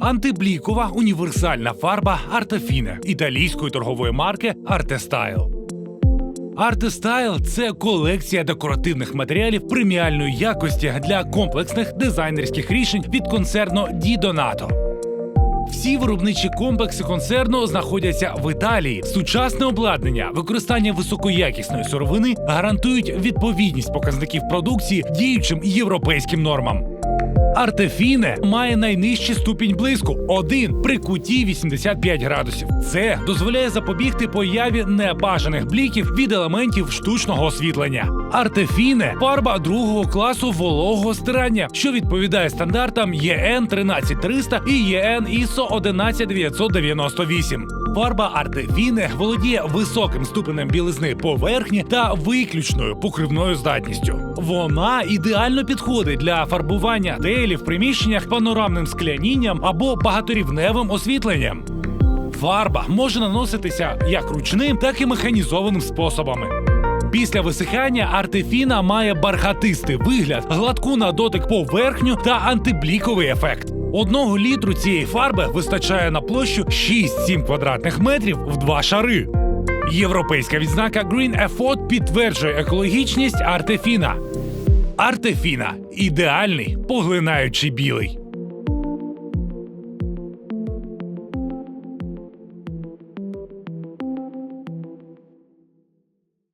Антиблікова універсальна фарба Артефіне італійської торгової марки Артестайл. Артестайл це колекція декоративних матеріалів преміальної якості для комплексних дизайнерських рішень від концерну Ді Донато. Всі виробничі комплекси концерну знаходяться в Італії. Сучасне обладнання, використання високоякісної сировини гарантують відповідність показників продукції діючим європейським нормам. Артефіне має найнижчий ступінь блиску 1 при куті 85 градусів. Це дозволяє запобігти появі небажаних бліків від елементів штучного освітлення. Артефіне фарба другого класу вологого стирання, що відповідає стандартам ЄН 13300 і ЄН ISO 11998. Фарба Артефіне володіє високим ступенем білизни поверхні та виключною покривною здатністю. Вона ідеально підходить для фарбування телі в приміщеннях панорамним склянінням або багаторівневим освітленням. Фарба може наноситися як ручним, так і механізованим способами. Після висихання артефіна має бархатистий вигляд, гладку на дотик поверхню та антибліковий ефект. Одного літру цієї фарби вистачає на площу 6-7 квадратних метрів в два шари. Європейська відзнака Green Effort підтверджує екологічність артефіна. Артефіна ідеальний поглинаючий білий.